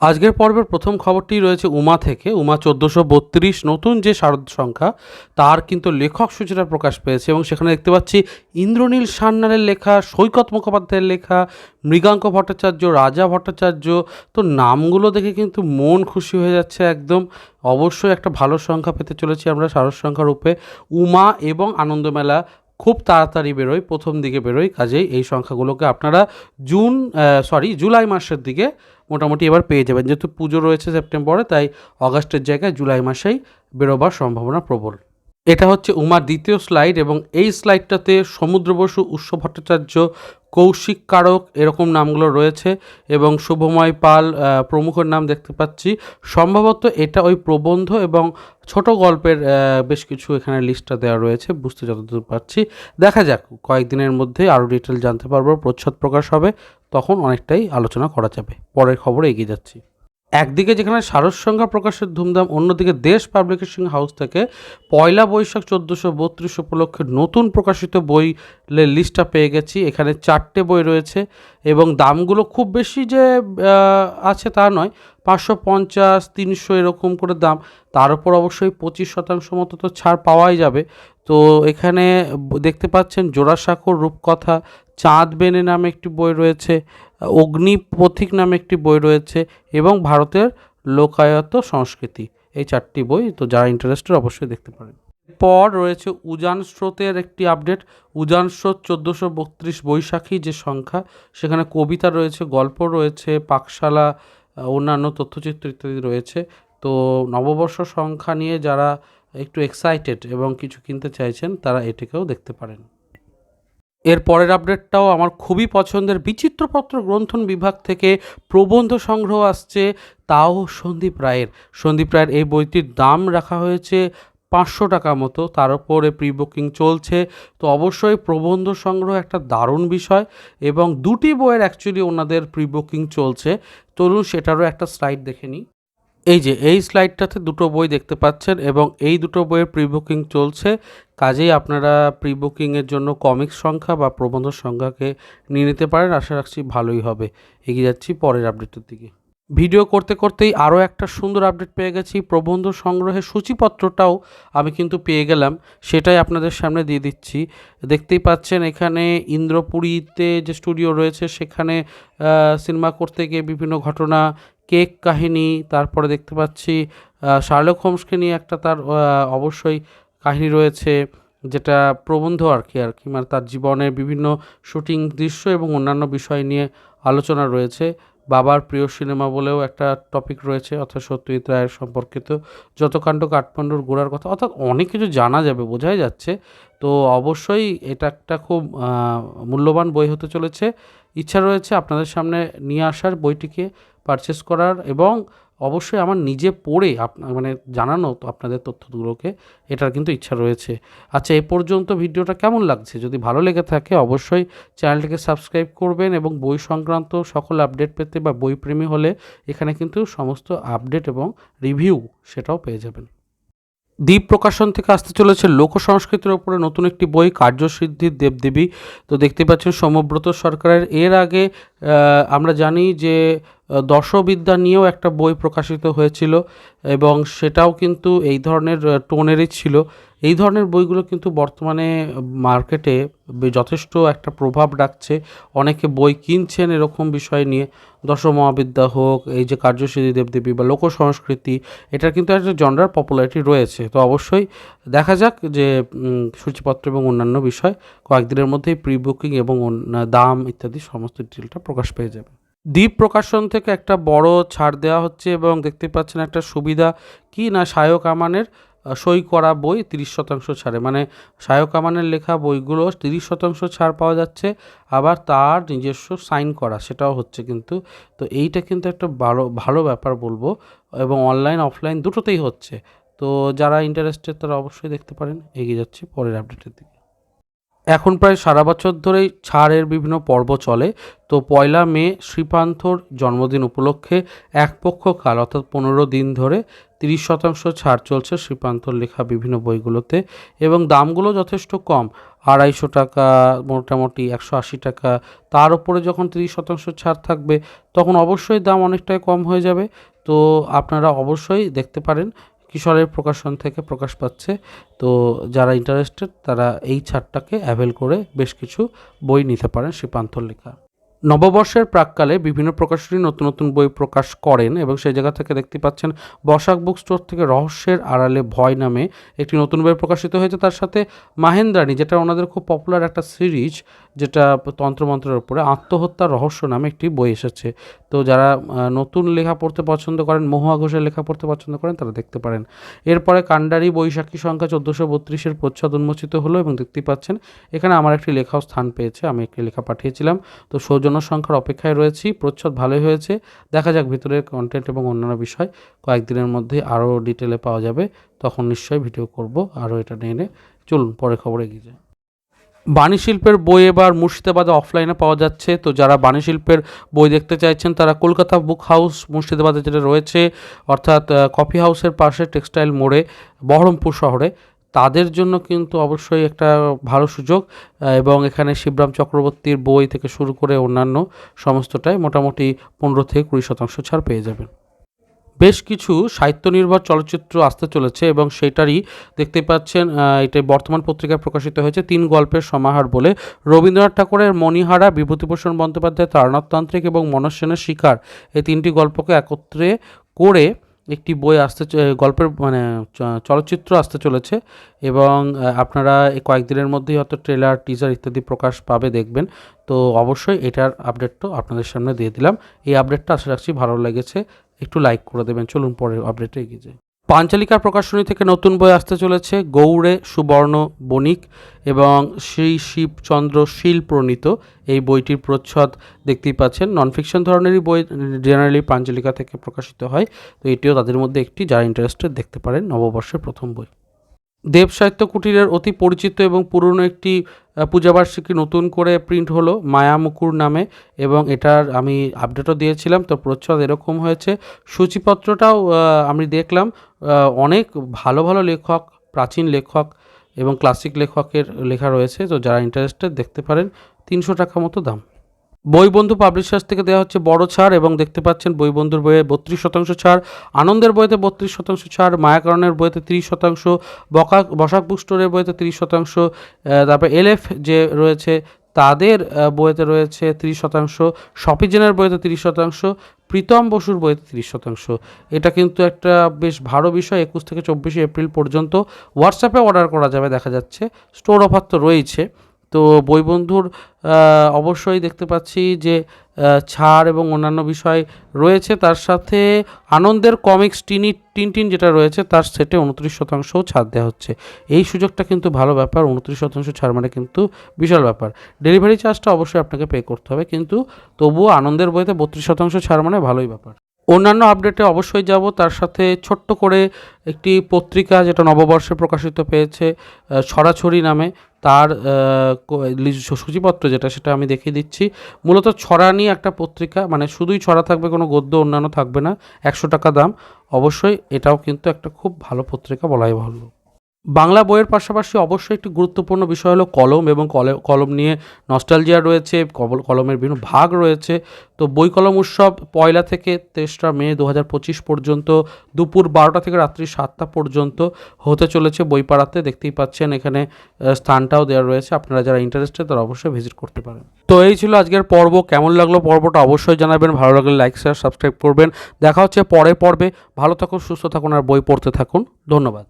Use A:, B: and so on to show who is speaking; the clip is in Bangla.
A: আজকের পর্বের প্রথম খবরটি রয়েছে উমা থেকে। উমা চোদ্দোশো বত্রিশ, নতুন যে শারদ সংখ্যা, তার কিন্তু লেখক সূচনা প্রকাশ পেয়েছে এবং সেখানে দেখতে পাচ্ছি ইন্দ্রনীল সান্যালের লেখা, সৈকত মুখোপাধ্যায়ের লেখা, মৃগাঙ্ক ভট্টাচার্য, রাজা ভট্টাচার্য। তো নামগুলো দেখে কিন্তু মন খুশি হয়ে যাচ্ছে একদম। অবশ্যই একটা ভালো সংখ্যা পেতে চলেছি আমরা শারদ সংখ্যা রূপে। উমা এবং আনন্দমেলা খুব তাড়াতাড়ি বেরোয়, প্রথম দিকে বেরোয়। কাজেই এই সংখ্যাগুলোকে আপনারা জুন সরি জুলাই মাসের দিকে মোটামুটি এবার পেয়ে যাবেন। যেহেতু পুজো রয়েছে সেপ্টেম্বরে, তাই অগাস্টের জায়গায় জুলাই মাসেই বেরোবার সম্ভাবনা প্রবল। এটা হচ্ছে উমার দ্বিতীয় স্লাইড এবং এই স্লাইডটাতে সমুদ্র বসু উৎস ভট্টাচার্য কৌশিক কারক এরকম নামগুলো রয়েছে এবং শুভময় পাল প্রমুখের নাম দেখতে পাচ্ছি। সম্ভবত এটা ওই প্রবন্ধ এবং ছোট গল্পের বেশ কিছু এখানে লিস্টটা দেওয়া রয়েছে, বুঝতে যতদূর পারছি। দেখা যাক, কয়েকদিনের মধ্যে আরও ডিটেল জানতে পারব, প্রচ্ছদ প্রকাশ হবে। তখন অনেকটাই আলোচনা করা যাবে। পরের খবরে এগিয়ে যাচ্ছি। একদিকে যেখানে সারস সংখ্যা প্রকাশের ধুমধাম, অন্যদিকে দেশ পাবলিকেশন হাউস থেকে পয়লা বৈশাখ চোদ্দোশো বত্রিশ উপলক্ষে নতুন প্রকাশিত বই লিস্টটা পেয়ে গেছি। এখানে চারটে বই রয়েছে এবং দামগুলো খুব বেশি যে আছে তা নয়। পাঁচশো পঞ্চাশ, তিনশো এরকম করে দাম। তার উপর অবশ্যই পঁচিশ শতাংশ মতো তো ছাড় পাওয়াই যাবে। তো এখানে দেখতে পাচ্ছেন জোড়াসাঁকোর রূপকথা চাঁদ বেনে নামে একটি বই রয়েছে অগ্নি পথিক নামে একটি বই রয়েছে এবং ভারতের লোকায়ত সংস্কৃতি। এই চারটি বই তো যারা ইন্টারেস্টেড অবশ্যই দেখতে পারেন। পর রয়েছে উজান স্রোতের একটি আপডেট উজান স্রোত চোদ্দোশো বত্রিশ বৈশাখী যে সংখ্যা, সেখানে কবিতা রয়েছে, গল্প রয়েছে, পাকশালা অন্যান্য তথ্যচিত্র ইত্যাদি রয়েছে। তো নববর্ষ সংখ্যা নিয়ে যারা একটু এক্সাইটেড এবং কিছু কিনতে চাইছেন, তারা এটিকেও দেখতে পারেন। এর পরের আপডেটটাও আমার খুবই পছন্দের বিচিত্রপত্র গ্রন্থন বিভাগ থেকে প্রবন্ধ সংগ্রহ আসছে তাও সন্দীপ রায়ের। সন্দীপ রায়ের এই বইটির দাম রাখা হয়েছে পাঁচশো টাকা মতো, তার উপরে প্রি বুকিং চলছে। তো অবশ্যই প্রবন্ধ সংগ্রহ একটা দারুণ বিষয় এবং দুটি বইয়ের অ্যাকচুয়ালি ওনাদের প্রি বুকিং চলছে। চলুন সেটারও একটা স্লাইড দেখে নিই। এই যে, এই স্লাইডটাতে দুটো বই দেখতে পাচ্ছেন এবং এই দুটো বইয়ের প্রি বুকিং চলছে। কাজেই আপনারা প্রি বুকিংয়ের জন্য কমিক্স সংখ্যা বা প্রবন্ধ সংখ্যাকে নিয়ে নিতে পারেন। আশা রাখছি ভালোই হবে। এগিয়ে যাচ্ছি পরের আপডেটের দিকে। ভিডিও করতে করতেই আরও একটা সুন্দর আপডেট পেয়ে গেছি। প্রবন্ধ সংগ্রহের সূচিপত্রটাও আমি কিন্তু পেয়ে গেলাম। সেটাই আপনাদের সামনে দিয়ে দিচ্ছি। দেখতেই পাচ্ছেন এখানে ইন্দ্রপুরীতে যে স্টুডিও রয়েছে, সেখানে সিনেমা করতে গিয়ে বিভিন্ন ঘটনা কেক কাহিনী, তারপরে দেখতে পাচ্ছি শার্লক হোমসকে নিয়ে একটা তার অবশ্যই কাহিনী রয়েছে, যেটা প্রবন্ধ আর কি আর কি মানে তার জীবনের বিভিন্ন শুটিং দৃশ্য এবং অন্যান্য বিষয় নিয়ে আলোচনা রয়েছে। বাবার প্রিয় সিনেমা বলেও একটা টপিক রয়েছে অর্থাৎ সত্যজিৎ রায়ের সম্পর্কিত যত কাণ্ড কাঠমান্ডুর গোড়ার কথা, অর্থাৎ অনেক কিছু জানা যাবে, বোঝাই যাচ্ছে। তো অবশ্যই এটা একটা খুব মূল্যবান বই হতে চলেছে। ইচ্ছা রয়েছে আপনাদের সামনে নিয়ে আসার বইটিকে পারচেস করার এবং অবশ্যই আমার নিজে পড়ে আপনা মানে জানানো তো আপনাদের তথ্যগুলোকে, এটার কিন্তু ইচ্ছা রয়েছে। আচ্ছা এ পর্যন্ত ভিডিওটা কেমন লাগছে? যদি ভালো লেগে থাকে অবশ্যই চ্যানেলটিকে সাবস্ক্রাইব করবেন এবং বই সংক্রান্ত সকল আপডেট পেতে বা বইপ্রেমী হলে এখানে কিন্তু সমস্ত আপডেট এবং রিভিউ সেটাও পেয়ে যাবেন। দ্বীপ প্রকাশন থেকে আসতে চলেছে লোক সংস্কৃতির ওপরে নতুন একটি বই কার্যসিদ্ধির দেবদেবী। তো দেখতে পাচ্ছেন, সমব্রত সরকারের এর আগে আমরা জানি যে দর্শবিদ্যা নিয়েও একটা বই প্রকাশিত হয়েছিল এবং সেটাও কিন্তু এই ধরনের টোনেরই ছিল। এই ধরনের বইগুলো কিন্তু বর্তমানে মার্কেটে যথেষ্ট একটা প্রভাব রাখছে। অনেকে বই কিনছেন এরকম বিষয় নিয়ে। দশ মহাবিদ্যা হোক, এই যে কার্যসিদ্ধি দেবদেবী বা লোক সংস্কৃতি এটার কিন্তু একটা জনরার পপুলারিটি রয়েছে। তো অবশ্যই দেখা যাক যে সূচিপত্র এবং অন্যান্য বিষয় কয়েকদিনের মধ্যেই প্রি বুকিং এবং দাম ইত্যাদি সমস্ত ডিটেলটা প্রকাশ পেয়ে যাবে। দ্বীপ প্রকাশন থেকে একটা বড় ছাড় দেওয়া হচ্ছে এবং দেখতে পাচ্ছেন একটা সুবিধা কি না সায়ক আমানের সই করা বই তিরিশ শতাংশ ছাড়ে। মানে সায়ক আমানের লেখা বইগুলো তিরিশ শতাংশ ছাড় পাওয়া যাচ্ছে, আবার তার নিজস্ব সাইন করা সেটাও হচ্ছে কিন্তু। তো এইটা কিন্তু একটা ভালো ভালো ব্যাপার বলব এবং অনলাইন, অফলাইন দুটোতেই হচ্ছে। তো যারা ইন্টারেস্টেড তারা অবশ্যই দেখতে পারেন। এগিয়ে যাচ্ছি পরের আপডেটের দিকে। এখন প্রায় সারা বছর ধরেই ছাড়ের বিভিন্ন পর্ব চলে। তো পয়লা মে শ্রীপান্থর জন্মদিন উপলক্ষে এক পক্ষ কাল, অর্থাৎ পনেরো দিন ধরে তিরিশ শতাংশ ছাড় চলছে শ্রীপান্তর লেখা বিভিন্ন বইগুলোতে এবং দামগুলো যথেষ্ট কম, আড়াইশো টাকা, মোটামুটি একশো আশি টাকা। তার উপরে যখন তিরিশ শতাংশ ছাড় থাকবে, তখন অবশ্যই দাম অনেকটাই কম হয়ে যাবে। তো আপনারা অবশ্যই দেখতে পারেন কিশোরের প্রকাশন থেকে প্রকাশ পাচ্ছে। তো যারা ইন্টারেস্টেড তারা এই ছাড়টাকে অ্যাভেল করে বেশ কিছু বই নিতে পারেন শ্রীপান্তর লেখা। নববর্ষের প্রাককালে বিভিন্ন প্রকাশনী নতুন নতুন বই প্রকাশ করেন এবং সেই জায়গা থেকে দেখতে পাচ্ছেন বসাক বুক স্টোর থেকে রহস্যের আড়ালে ভয় নামে একটি নতুন বই প্রকাশিত হয়েছে। তার সাথে মাহেন্দ্রাণী, যেটা ওনাদের খুব পপুলার একটা সিরিজ যেটা তন্ত্রমন্ত্রের উপরে আত্মহত্যার রহস্য নামে একটি বই এসেছে। তো যারা নতুন লেখা পড়তে পছন্দ করেন, মহুয়া ঘোষের লেখা পড়তে পছন্দ করেন, তারা দেখতে পারেন। এরপরে কান্ডারি বৈশাখী সংখ্যা চোদ্দোশো বত্রিশের প্রচ্ছদ উন্মোচিত হলো এবং দেখতেই পাচ্ছেন, এখানে আমার একটি লেখাও স্থান পেয়েছে, আমি একটি লেখা পাঠিয়েছিলাম। তো সৌজন্য সংখ্যার অপেক্ষায় রয়েছি, প্রচ্ছদ ভালোই হয়েছে। দেখা যাক ভিতরের কন্টেন্ট এবং অন্যান্য বিষয় কয়েকদিনের মধ্যে আরও ডিটেলে পাওয়া যাবে, তখন নিশ্চয়ই ভিডিও করব, আরও এটা নিয়ে চলুন, পরে খবরে এগিয়ে যাই। বাণী শিল্পের বই এবার মুর্শিদাবাদে অফলাইনে পাওয়া যাচ্ছে। তো যারা বাণী শিল্পের বই দেখতে চাইছেন, তারা কলকাতা বুক হাউস মুর্শিদাবাদে যেটা রয়েছে, অর্থাৎ কফি হাউসের পাশে টেক্সটাইল মোড়ে, বহরমপুর শহরে, তাদের জন্য কিন্তু অবশ্যই একটা ভালো সুযোগ এবং এখানে শিবরাম চক্রবর্তীর বই থেকে শুরু করে অন্যান্য সমস্তটাই মোটামুটি পনেরো থেকে কুড়ি শতাংশ ছাড় পেয়ে যাবেন। বেশ কিছু সাহিত্য নির্ভর চলচ্চিত্র আসতে চলেছে এবং সেটারই দেখতে পাচ্ছেন এটা বর্তমান পত্রিকায় প্রকাশিত হয়েছে তিন গল্পের সমাহার বলে। রবীন্দ্রনাথ ঠাকুরের মণিহারা, বিভূতিভূষণ বন্দ্যোপাধ্যায়ের তারনাথতান্ত্রিক এবং মনোজ সেনের শিকার এই তিনটি গল্পকে একত্রে করে একটি বই আসতে গল্পের মানে চলচ্চিত্র আসতে চলেছে এবং আপনারা এই কয়েকদিনের মধ্যেই হয়তো ট্রেলার, টিজার ইত্যাদি প্রকাশ পাবে, দেখবেন। তো অবশ্যই এটার আপডেটও আপনাদের সামনে দিয়ে দিলাম। এই আপডেটটা আশা রাখছি ভালো লেগেছে। একটু লাইক করে দেবেন। চলুন পরের আপডেটে এগিয়ে যাই। পাঞ্চালিকা প্রকাশনী থেকে নতুন বই আসতে চলেছে গৌড়ে সুবর্ণ বণিক এবং শ্রী শিবচন্দ্র শীল প্রণীত। এই বইটির প্রচ্ছদ দেখতেই পাচ্ছেন। নন ফিকশন ধরনেরই বই জেনারেলি পাঞ্চালিকা থেকে প্রকাশিত হয়। তো এটিও তাদের মধ্যে একটি, যারা ইন্টারেস্টেড দেখতে পারেন নববর্ষের প্রথম বই। দেব সাহিত্য কুটিরের অতি পরিচিত এবং পুরনো একটি পূজাবার্ষিকী নতুন করে প্রিন্ট হলো মায়ামুকুর নামে এবং এটার আমি আপডেটও দিয়েছিলাম। তো প্রচ্ছদ এরকম হয়েছে। সূচিপত্রটাও আমি দেখলাম অনেক ভালো ভালো লেখক, প্রাচীন লেখক এবং ক্লাসিক লেখকের লেখা রয়েছে। তো যারা ইন্টারেস্টেড দেখতে পারেন। তিনশো টাকা মতো দাম। বইবন্ধু পাবলিশার্স থেকে দেওয়া হচ্ছে বড় ছাড় এবং দেখতে পাচ্ছেন বইবন্ধুর বইয়ে বত্রিশ শতাংশ ছাড়, আনন্দের বইতে বত্রিশ শতাংশ ছাড়, মায়াকরণের বইতে তিরিশ শতাংশ, বকা, বসাক বুক স্টোরের বইতে তিরিশ শতাংশ তারপর এলএফ যে রয়েছে তাদের বইতে রয়েছে তিরিশ শতাংশ শপিজেনের বইতে তিরিশ শতাংশ, প্রীতম বসুর বইতে তিরিশ শতাংশ। এটা কিন্তু একটা বেশ ভালো বিষয়, একুশ থেকে চব্বিশে এপ্রিল পর্যন্ত হোয়াটসঅ্যাপে অর্ডার করা যাবে, দেখা যাচ্ছে। স্টোর অফার তো রয়েছে তো বইবন্ধুর আহ, অবশ্যই দেখতে পাচ্ছি যে ছাড় এবং অন্যান্য বিষয় রয়েছে। তার সাথে আনন্দের কমিক্স টিনি টিনটিন যেটা রয়েছে তার সেটে উনত্রিশ শতাংশও ছাড় দেওয়া হচ্ছে। এই সুযোগটা কিন্তু ভালো ব্যাপার উনত্রিশ শতাংশ ছাড় মানে কিন্তু বিশাল ব্যাপার। ডেলিভারি চার্জটা অবশ্যই আপনাকে পে করতে হবে কিন্তু তবুও আনন্দের বইতে বত্রিশ শতাংশ ছাড় মানে ভালোই ব্যাপার। অন্যান্য আপডেটে অবশ্যই যাব। তার সাথে ছোট্ট করে একটি পত্রিকা যেটা নববর্ষে প্রকাশিত পেয়েছে ছড়াছড়ি নামে। তার সূচিপত্র যেটা, সেটা আমি দেখিয়ে দিচ্ছি। মূলত ছড়া নিয়ে একটা পত্রিকা মানে শুধুই ছড়া থাকবে, কোনো গদ্য অন্যান্য থাকবে না, একশো টাকা দাম। অবশ্যই এটাও কিন্তু একটা খুব ভালো পত্রিকা বলাই ভালো। বাংলা বইয়ের পাশাপাশি অবশ্যই একটি গুরুত্বপূর্ণ বিষয় হলো কলম এবং কলে- কলম নিয়ে নস্টালজিয়া রয়েছে কলমের বিভিন্ন ভাগ রয়েছে। তো বই কলম উৎসব পয়লা থেকে তেসরা মে দু হাজার পঁচিশ পর্যন্ত, দুপুর বারোটা থেকে রাত্রি সাতটা পর্যন্ত হতে চলেছে বইপাড়াতে দেখতেই পাচ্ছেন এখানে স্থানটাও দেওয়া রয়েছে। আপনারা যারা ইন্টারেস্টেড তারা অবশ্যই ভিজিট করতে পারেন। তো এই ছিল আজকের পর্ব। কেমন লাগল পর্বটা অবশ্যই জানাবেন। ভালো লাগলে লাইক শেয়ার সাবস্ক্রাইব করবেন। দেখা হচ্ছে পরে পর্বে। ভালো থাকুন, সুস্থ থাকুন আর বই পড়তে থাকুন। ধন্যবাদ।